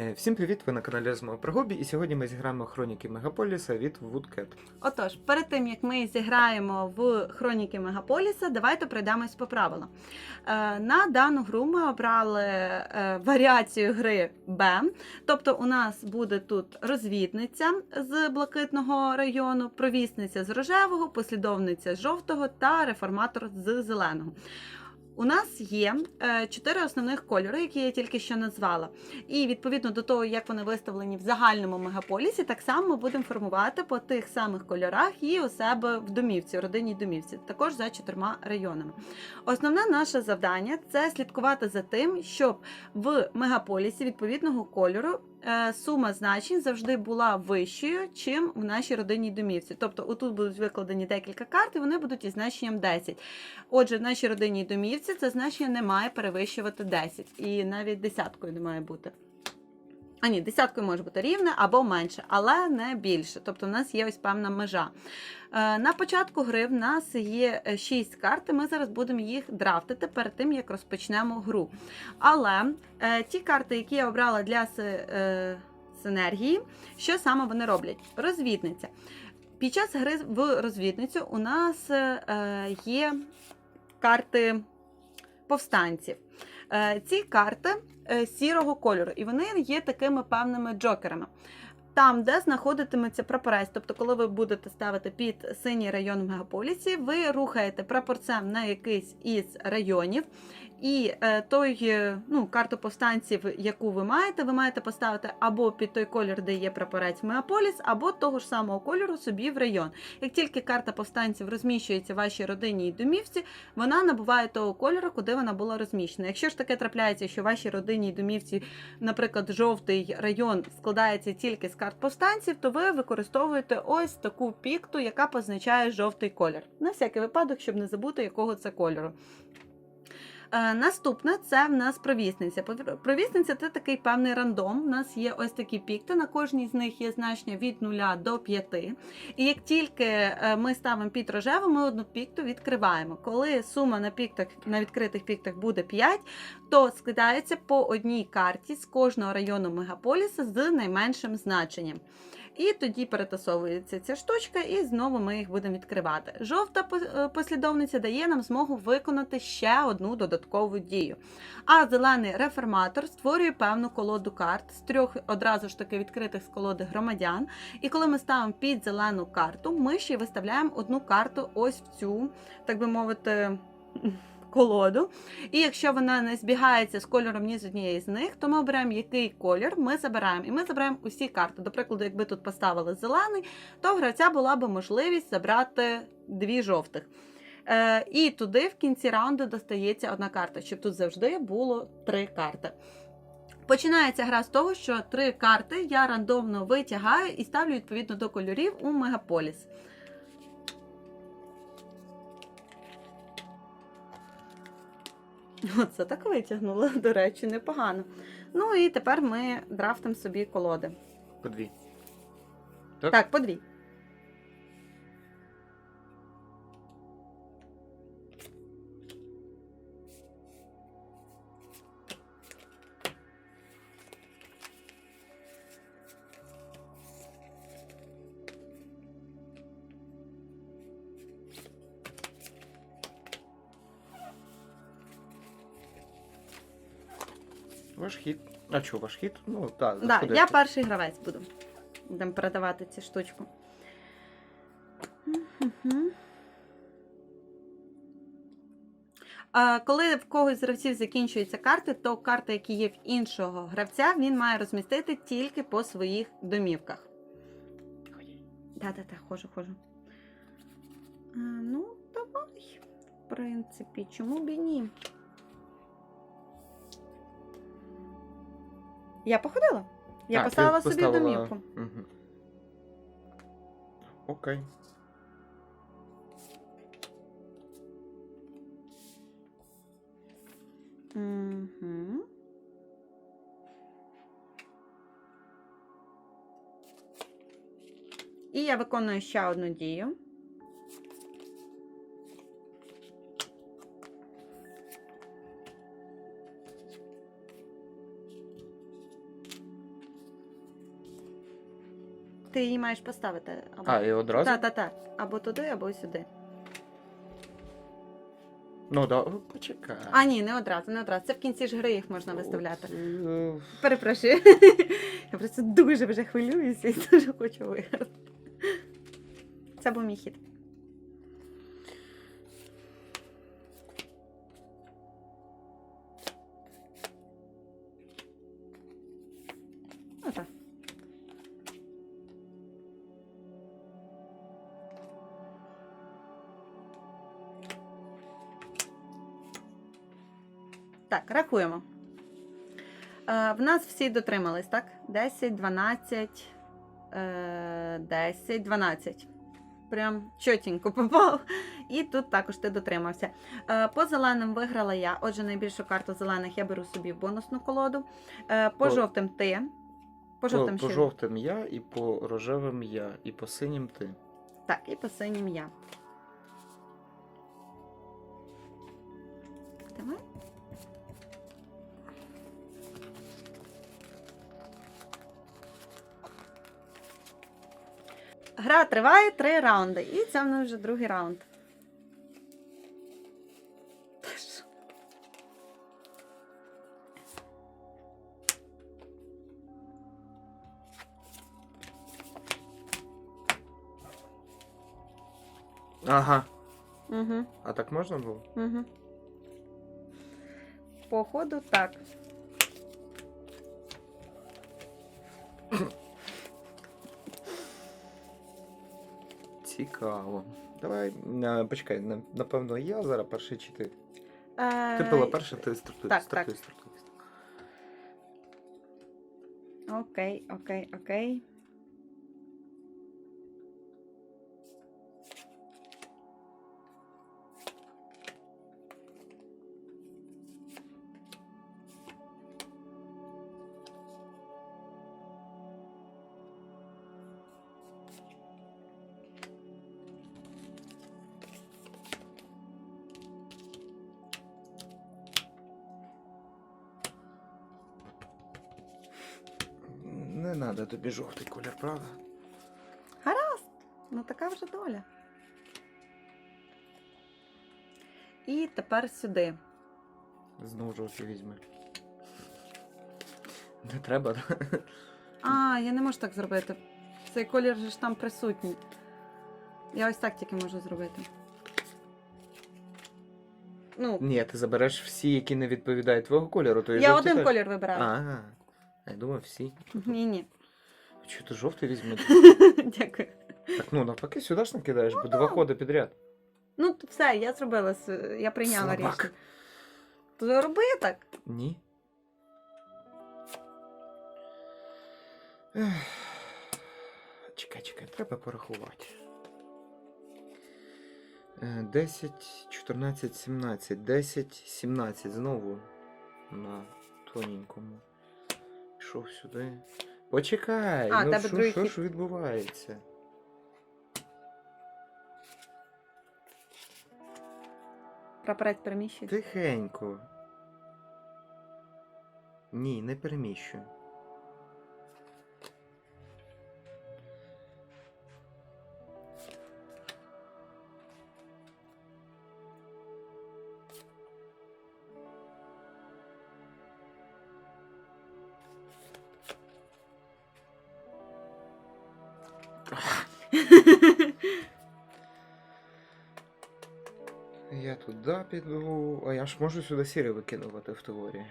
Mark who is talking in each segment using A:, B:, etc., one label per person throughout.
A: Е, Всім привіт! Ви на каналі Розмова про Гобі, і сьогодні ми зіграємо хроніки Мегаполіса від Woodcat.
B: Отож, перед тим як ми зіграємо в хроніки Мегаполіса, давайте пройдемось по правилам. Е, на дану гру ми обрали е, варіацію гри Б. Тобто, у нас буде тут розвідниця з блакитного району, провісниця з рожевого, послідовниця з жовтого та реформатор з зеленого. У нас є е, чотири основних кольори, які я тільки що назвала. І відповідно до того, як вони виставлені в загальному мегаполісі, так само ми будемо формувати по тих самих кольорах і у себе в домівці, в родинній домівці, також за чотирма районами. Основне наше завдання це слідкувати за тим, щоб в мегаполісі відповідного кольору сума значень завжди була вищою, чим в нашій родинній домівці. Тобто, отут будуть викладені декілька карт, і вони будуть із значенням 10. Отже, в нашій родинній домівці це значення не має перевищувати 10, і навіть десяткою не має бути. А ні, десяткою може бути рівне або менше, але не більше. Тобто, в нас є ось певна межа. Е, На початку гри в нас є 6 карт, і ми зараз будемо їх драфтити перед тим, як розпочнемо гру. Але е, ті карти, які я обрала для е, синергії, що саме вони роблять? Розвідниця. Під час гри в розвідницю у нас е, є карти повстанців. Е, Ці карти е, сірого кольору, і вони є такими певними джокерами. Там, де знаходитиметься прапорець, тобто, коли ви будете ставити під синій район в мегаполісі, ви рухаєте прапорцем на якийсь із районів, і е, той е, ну, карту повстанців, яку ви маєте, ви маєте поставити або під той колір, де є прапорець мегаполіс, або того ж самого кольору собі в район. Як тільки карта повстанців розміщується в вашій родині і домівці, вона набуває того кольору, куди вона була розміщена. Якщо ж таке трапляється, що в вашій родині і домівці, наприклад, жовтий район складається тільки з карт повстанців, то ви використовуєте ось таку пікту, яка позначає жовтий колір. На всякий випадок, щоб не забути, якого це кольору. Е, Наступне це в нас провісниця. Провісниця це такий певний рандом. У нас є ось такі пікти. На кожній з них є значення від 0 до 5. І як тільки е, ми ставимо під рожеву, ми одну пікту відкриваємо. Коли сума на піктах на відкритих піктах буде 5, то складається по одній карті з кожного району мегаполіса з найменшим значенням. І тоді перетасовується ця штучка, і знову ми їх будемо відкривати. Жовта е, послідовниця дає нам змогу виконати ще одну додаткову дію. А зелений реформатор створює певну колоду карт з трьох одразу ж таки відкритих з колоди громадян. І коли ми ставимо під зелену карту, ми ще й виставляємо одну карту ось в цю, так би мовити. Колоду, і якщо вона не збігається з кольором ні з однієї з них, то ми обираємо, який колір ми забираємо. І ми забираємо усі карти. До прикладу, якби тут поставили зелений, то в гравця була би можливість забрати дві жовтих. Е, і туди в кінці раунду достається одна карта, щоб тут завжди було три карти. Починається гра з того, що три карти я рандомно витягаю і ставлю відповідно до кольорів у мегаполіс. Оце так витягнуло, до речі, непогано. Ну і тепер ми драфтимо собі колоди.
A: По дві.
B: Так, по дві.
A: А що, ваш хід? Ну, так,
B: Да, я перший гравець буду. Будемо передавати цю штучку. Коли в когось з гравців закінчуються карти, то карти, які є в іншого гравця, він має розмістити тільки по своїх домівках. Да-да-да, хожу, хожу. А, ну, давай. В принципі, чому б і ні? Я походила. Я
A: ти
B: поставила собі
A: поставила-
B: домівку.
A: Мгм. Окей.
B: Угу. І я виконую ще одну дію. Ти її маєш поставити. Або...
A: А, і одразу?
B: Так, так, так. Або туди, або сюди.
A: Ну, да, о, почекай.
B: А, ні, не одразу, не одразу. Це в кінці ж гри їх можна виставляти.
A: Е,
B: Перепрошую. Я просто дуже вже хвилююся і дуже хочу виграти. Це був мій хід. Отак. Так, рахуємо. Е, в нас всі дотримались, так? 10, 12, е, 10, 12. Прям чотенько попав. І тут також ти дотримався. Е, по зеленим виграла я. Отже, найбільшу карту зелених я беру собі в бонусну колоду. Е, по
A: По-
B: жовтим ти. По
A: По,
B: жовтим
A: по
B: ще.
A: жовтим я, і по рожевим я, і по синім ти.
B: Так, і по синім я. Давай. Гра триває три раунди. І це в нас вже другий раунд.
A: Ага.
B: Угу.
A: А так можна було?
B: Угу. Походу, так.
A: Цікаво. Давай, е, почекай, на- напевно, я зараз перший чи ти.
B: Е,
A: Ти пила перша, ти стартуй.
B: так,
A: стартуй,
B: так.
A: стартуй.
B: Окей, окей, окей.
A: Не треба тобі жовтий колір, правда?
B: Гаразд, Ну, така вже доля. І тепер сюди.
A: Знову жовтий візьми. Не треба?
B: А, я не можу так зробити. Цей колір же ж там присутній. Я ось так тільки можу зробити. Ну,
A: Ні, ти забереш всі, які не відповідають твого кольору, то і
B: я один
A: теж.
B: колір вибираю.
A: Ага. А я думав всі.
B: Ні, ні.
A: Чого ти жовтий візьми?
B: Дякую.
A: Так ну навпаки, сюди ж накидаєш, бо два ходи підряд.
B: Ну, т- все, я зробила, с- я прийняла
A: Слабак.
B: рішення. То роби так.
A: Ні. Ех. Чекай, чекай, треба порахувати. Е, 10, 14, 17. 10, 17. Знову на тоненькому. Пішов сюди. Почекай,
B: А,
A: ну
B: тебе
A: що,
B: другий
A: що
B: хід.
A: ж відбувається?
B: Прапорець переміщується.
A: Тихенько. Ні, не переміщую. Я туди піду. А я ж можу сюди сірі викидувати в теорії.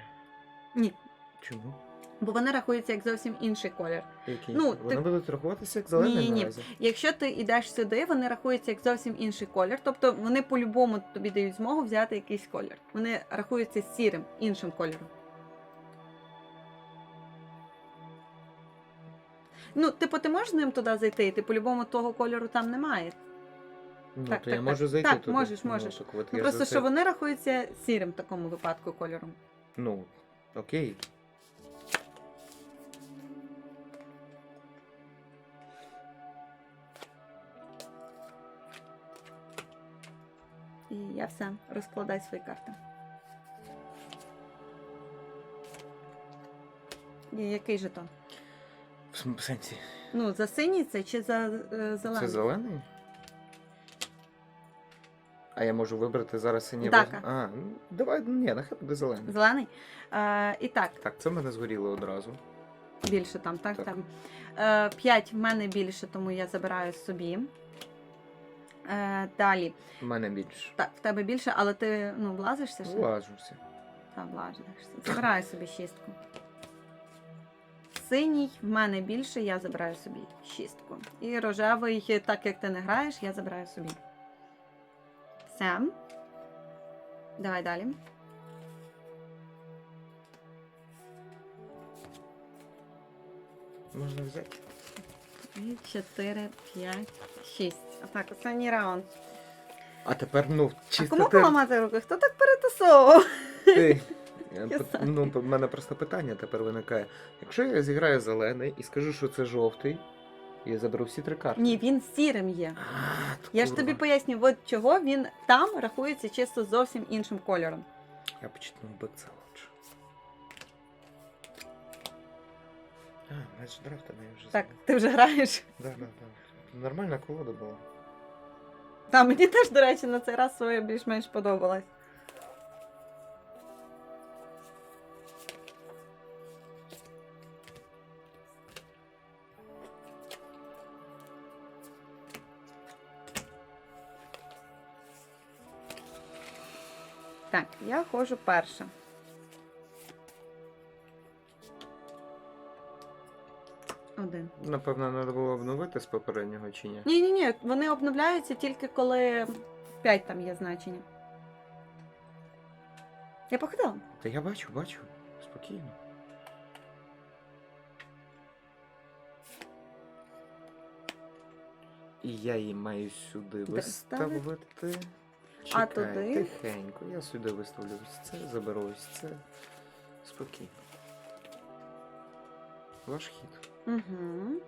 B: Ні.
A: Чому?
B: Бо вони рахуються як зовсім інший колір.
A: Які?
B: Ну,
A: Вони
B: ти-
A: будуть рахуватися як зелені
B: Ні-ні-ні.
A: наразі.
B: Якщо ти йдеш сюди, вони рахуються як зовсім інший колір. Тобто вони по-любому тобі дають змогу взяти якийсь колір. Вони рахуються сірим, іншим кольором. Ну, типу, ти можеш з ним туди зайти, і ти по-любому того кольору там немає.
A: Ну,
B: Так,
A: то я
B: так,
A: можу зайти
B: Так,
A: туди.
B: можеш,
A: Ну,
B: можеш.
A: так от
B: Ну
A: я
B: просто
A: за
B: що вони рахуються сірим в такому випадку кольором.
A: Ну, окей.
B: І я все, розкладай свої карти. І який жетон?
A: В сенсі.
B: Ну, за синій це чи за е, зелений?
A: Це зелений? А я можу вибрати зараз синій
B: Так.
A: роз- А, ну, давай, ні, нехай буде зелений.
B: Зелений. Е, і так,
A: Так, це в мене згоріло одразу.
B: більше там, так?
A: Так.
B: там. Е, 5 в мене більше, тому я забираю собі. Е, далі.
A: В мене більше.
B: Так, в тебе більше, але ти ну, влазишся ще?
A: Влажуся.
B: Так, влазишся. Забираю собі шістку. Синій в мене більше, я забираю собі шістку. І рожевий, так як ти не граєш, я забираю собі. Все. Давай далі.
A: Можна взяти.
B: І 4, 5, 6. Так, останній раунд.
A: А тепер, ну,
B: А кому
A: ти.
B: поламати руки? Хто так перетасовував?
A: ти. Ну, в мене просто питання тепер виникає. Якщо я зіграю зелений і скажу, що це жовтий, я заберу всі три карти.
B: Ні, він сірим є.
A: А,
B: Я ж тобі поясню, от чого він там рахується чисто зовсім іншим кольором.
A: Я почну бик це лучше. А, матч драфта я вже
B: Так, ти вже граєш?
A: Да, да, да. Нормальна колода була.
B: Та мені теж, до речі, на цей раз своє більш-менш подобалось. Так, я ходжу перша. Один.
A: Напевно, треба було обновити з попереднього чи ні?
B: Ні, ні, ні, вони обновляються тільки коли 5 там є значення. Я походила.
A: Та я бачу, бачу. Спокійно. І я її маю сюди
B: Доставити.
A: Виставити.
B: А туди?
A: тихенько. Я сюди виставлю ось це, заберу ось це. Спокійно. Ваш хід.
B: Угу.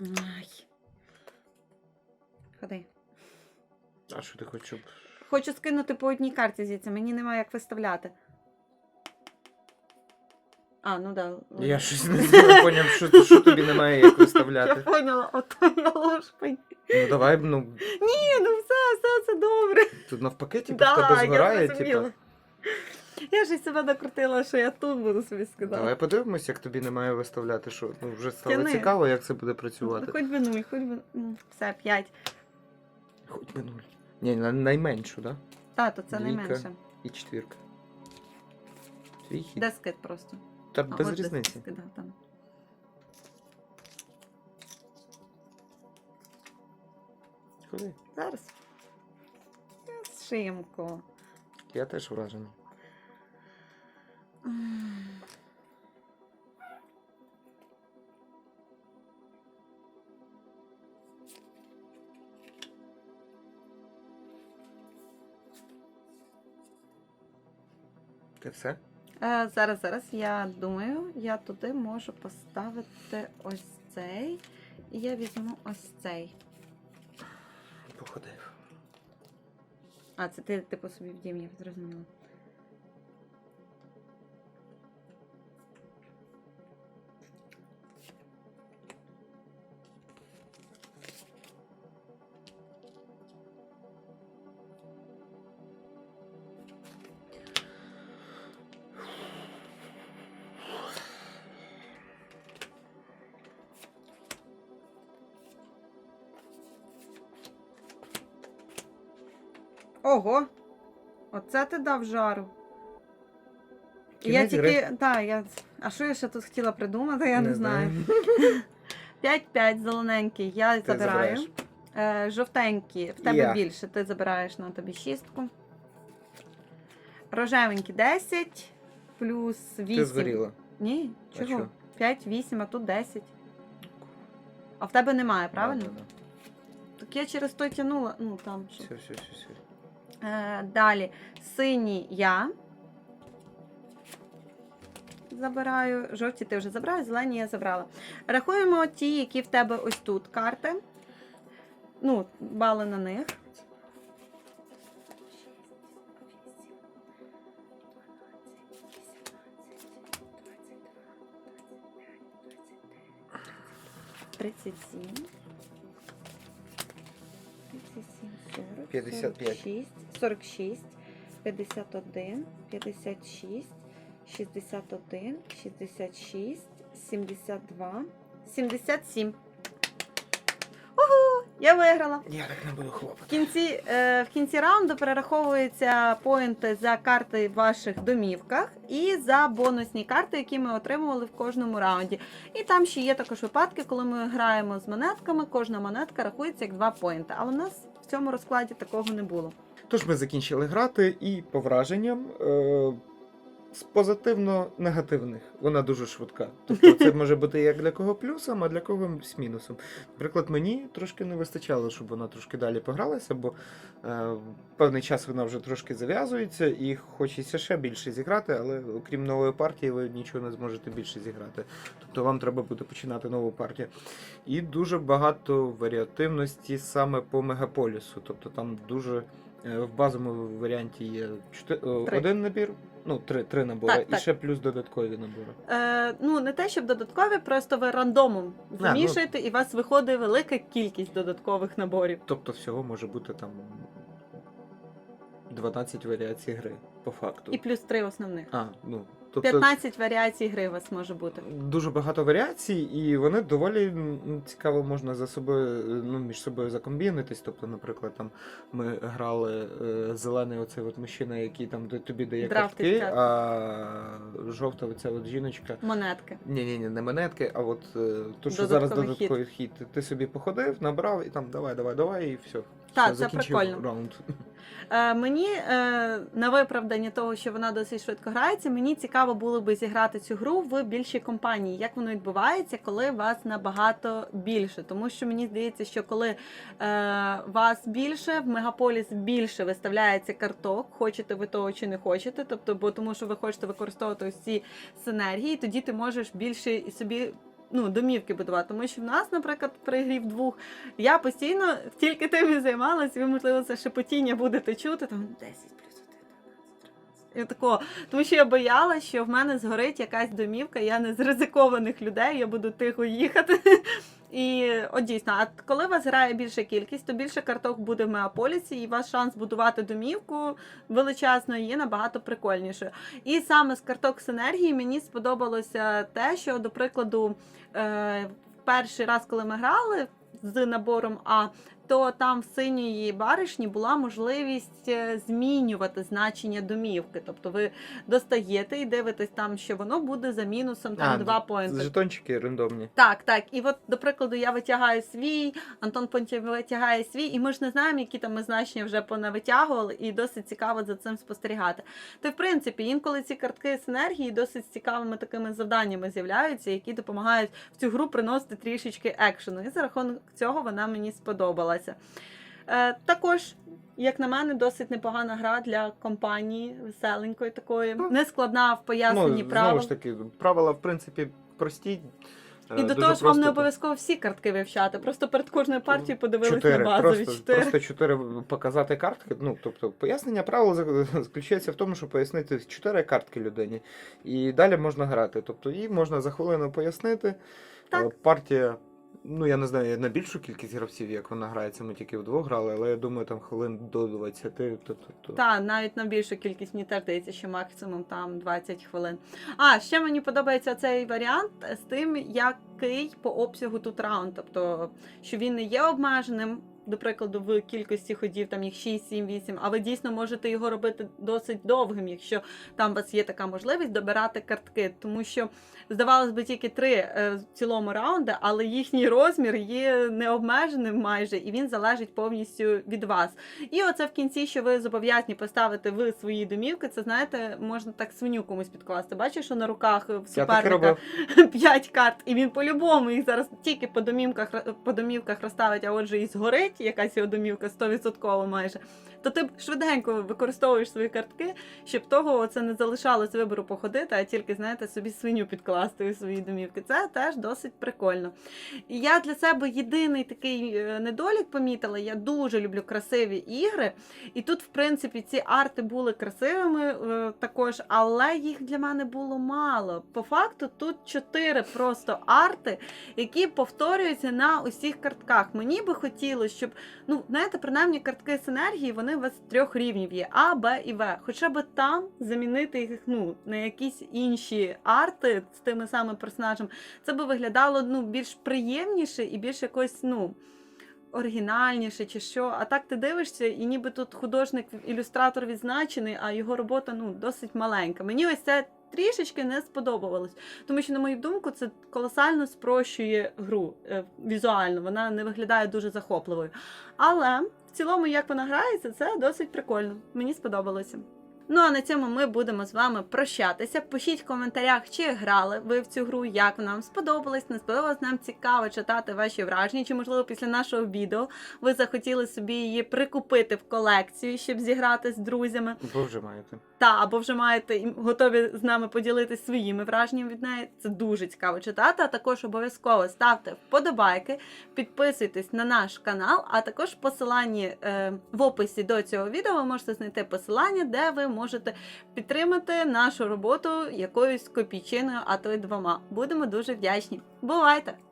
B: Ай. Ходи.
A: А що ти щоб.
B: Хочу скинути по одній карті звідси, мені немає як виставляти. А, ну да.
A: Я щось не знаю, поняв, що, що тобі немає як
B: Я
A: виставляти.
B: поняла, ото я лошпень.
A: Ну давай, ну,
B: Ні, ну все, все, все добре.
A: тут навпаки, типу, в тебе
B: я
A: згорає,
B: зрозуміла. Я ж і себе накрутила, що я тут буду собі скидати.
A: Давай подивимось, як тобі немає виставляти, що ну, вже стало
B: Тяни.
A: цікаво, як це буде працювати.
B: Хоч би нуль, хоч би. Все, п'ять.
A: Хоч би нуль. Ні, на найменшу, да?
B: Тато, це
A: Двійка.
B: найменше.
A: І четвірка. Твій хід.
B: Де скид просто?
A: Та
B: А,
A: без
B: от де
A: різниці.
B: скид, да, там.
A: Ходи.
B: Зараз. Я.
A: Я теж вражений. Ти все?
B: Е, зараз, зараз, я думаю, я туди можу поставити ось цей. І я візьму ось цей.
A: Походив.
B: А, це ти типу собі в дім, я зрозуміла. Ого! Оце ти дав жару. я тільки.
A: гри.
B: Так, я. А що я ще тут хотіла придумати, я не, знаю. 5-5 зелененький я
A: Ти
B: забираю. Е, жовтенькі, в тебе
A: Я.
B: більше, ти забираєш на тобі шістку. Рожевенькі 10 плюс 8.
A: Ти згоріла.
B: Ні, чого?
A: що?
B: 5, 8, а тут 10. А в тебе немає, правильно?
A: Да, да,
B: Так я через той тянула. Ну там.
A: Все, все, все, все.
B: Е, далі. Синій я. Забираю. Жовті ти вже забрала, зелені я забрала. Рахуємо ті, які в тебе ось тут карти. Ну, бали на них. Тридцять сім. Тридцять сім, сорок.
A: 55.
B: 46, 46, 51, 56, 61, 66, 72, 77. Угу! Я виграла.
A: Я так не буду
B: В кінці, е, в кінці раунду перераховуються поінти за карти в ваших домівках і за бонусні карти, які ми отримували в кожному раунді. І там ще є також випадки, коли ми граємо з монетками, кожна монетка рахується як два поінти. Але у нас в цьому розкладі такого не було.
A: Тож ми закінчили грати, і по враженням е- з позитивно-негативних вона дуже швидка. Тобто це може бути як для кого плюсом, а для кого з мінусом. Наприклад, мені трошки не вистачало, щоб вона трошки далі погралася, бо е- певний час вона вже трошки зав'язується і хочеться ще більше зіграти, але окрім нової партії, ви нічого не зможете більше зіграти. Тобто вам треба буде починати нову партію. І дуже багато варіативності саме по мегаполісу. Тобто там дуже в базовому варіанті є чотири, е,
B: Три.
A: один набір, ну, три, три набори,
B: Так,
A: і
B: так.
A: ще плюс додаткові набори.
B: Е, ну, не те, щоб додаткові, просто ви рандомом
A: ну-
B: і у вас виходить велика кількість додаткових наборів.
A: Тобто всього може бути там 12 варіацій гри, по факту.
B: І плюс три основних.
A: А, ну, тобто
B: 15 варіацій гри у вас може бути.
A: дуже багато варіацій, і вони доволі цікаво можна за собою, е, ну, між собою закомбінитись. Тобто, наприклад, там ми грали е, зелений оцей от мужчина, який там тобі дає
B: Драфтить
A: картки, а жовта оця от жіночка.
B: Монетки.
A: Ні, ні, ні, не монетки, а от е, то, що зараз
B: Додатковий хід.
A: додатковий хід. Ти собі походив, набрав і там давай, давай, давай, і все.
B: Так, це прикольно.
A: раунд.
B: Е, мені е, на виправдання того, що вона досить швидко грається, мені цікаво було би зіграти цю гру в більшій компанії. Як воно відбувається, коли вас набагато більше? Тому що мені здається, що коли е, вас більше, в мегаполіс більше виставляється карток, хочете ви того чи не хочете, тобто, бо тому що ви хочете використовувати ці синергії, тоді ти можеш більше собі. Ну, домівки будувати, тому що в нас, наприклад, при грі вдвох я постійно тільки тим і займалася, ви, можливо, це шепотіння будете чути, там 10 плюс 1, 12, 13. І такого. Тому що я боялася, що в мене згорить якась домівка, я не з ризикованих людей, я буду тихо їхати. І от дійсно, а коли вас грає більша кількість, то більше карток буде в мегаполісі, і ваш шанс будувати домівку величезно є набагато прикольнішою. І саме з карток синергії мені сподобалося те, що, до прикладу, е, перший раз, коли ми грали з набором А, то там в синьої баришні була можливість е, змінювати значення домівки. Тобто ви достаєте і дивитесь там, що воно буде за мінусом там
A: А,
B: два поінти.
A: Жетончики рандомні.
B: Так, так. І от, до прикладу, я витягаю свій, Антон Понтів витягає свій, і ми ж не знаємо, які там ми значення вже понавитягували, і досить цікаво за цим спостерігати. То, в принципі, інколи ці картки синергії досить з цікавими такими завданнями з'являються, які допомагають в цю гру приносити трішечки екшену. І за рахунок цього вона мені сподобалася. Е, також. Як на мене, досить непогана гра для компанії, веселенької такої,
A: Ну,
B: нескладна в поясненні
A: ну,
B: правил.
A: Знову ж таки, правила, в принципі, прості.
B: І
A: Е,
B: до того ж вам не обов'язково всі картки вивчати. Просто перед кожною партією
A: Чотири,
B: на базові
A: просто,
B: чотири.
A: просто чотири показати картки. Ну, тобто, пояснення правил заключається в тому, щоб пояснити чотири картки людині. І далі можна грати. Тобто, їй можна за хвилину пояснити.
B: Так.
A: Е, Партія, ну я не знаю, на більшу кількість гравців, як вона грається, ми тільки вдвох грали, але я думаю, там хвилин до 20. То, то, то.
B: Та навіть на більшу кількість мені теж здається, що максимум там 20 хвилин. А ще мені подобається цей варіант з тим, який по обсягу тут раунд. Тобто, що він не є обмеженим. До прикладу, в кількості ходів, там їх 6, 7, 8, а ви дійсно можете його робити досить довгим, якщо там у вас є така можливість добирати картки. Тому що, здавалось би, тільки три е, в цілому раунди, але їхній розмір є необмеженим майже, і він залежить повністю від вас. І оце в кінці, що ви зобов'язані поставити в свої домівки, це знаєте, можна так свиню комусь підкласти. Бачиш, що на руках в
A: Я так
B: суперника 5 карт, і він по-любому їх зараз тільки по домівках по домівках розставить, а отже і згорить якась його домівка 100% майже. То ти швиденько використовуєш свої картки, щоб того це не залишалось вибору походити, а тільки, знаєте, собі свиню підкласти у свої домівки. Це теж досить прикольно. І я для себе єдиний такий е, недолік помітила. Я дуже люблю красиві ігри. І тут, в принципі, ці арти були красивими е, також, але їх для мене було мало. По факту, тут чотири просто арти, які повторюються на усіх картках. Мені би хотілося, щоб, ну, знаєте, принаймні картки синергії, вони у вас трьох рівнів є: А, Б і В. Хоча б там замінити їх ну, на якісь інші арти з тими самими персонажами. Це би виглядало ну, більш приємніше і більш якось, ну оригінальніше чи що. А так ти дивишся, і ніби тут художник, ілюстратор відзначений, а його робота ну досить маленька. Мені ось це трішечки не сподобалось, тому що, на мою думку, це колосально спрощує гру е, візуально. Вона не виглядає дуже захопливою. Але цілому, як вона грається, це досить прикольно. Мені сподобалося. Ну а на цьому ми будемо з вами прощатися. Пишіть в коментарях, чи грали ви в цю гру, як вам сподобалось, не сподобалось. Нам цікаво читати ваші враження, чи можливо після нашого відео ви захотіли собі її прикупити в колекцію, щоб зіграти з друзями.
A: Ви вже маєте.
B: Та або вже маєте готові з нами поділитися своїми враженнями від неї. Це дуже цікаво читати. А також обов'язково ставте вподобайки, підписуйтесь на наш канал, а також в посиланні е, в описі до цього відео ви можете знайти посилання, де ви можете підтримати нашу роботу якоюсь копійчиною, а то й двома. Будемо дуже вдячні. Бувайте!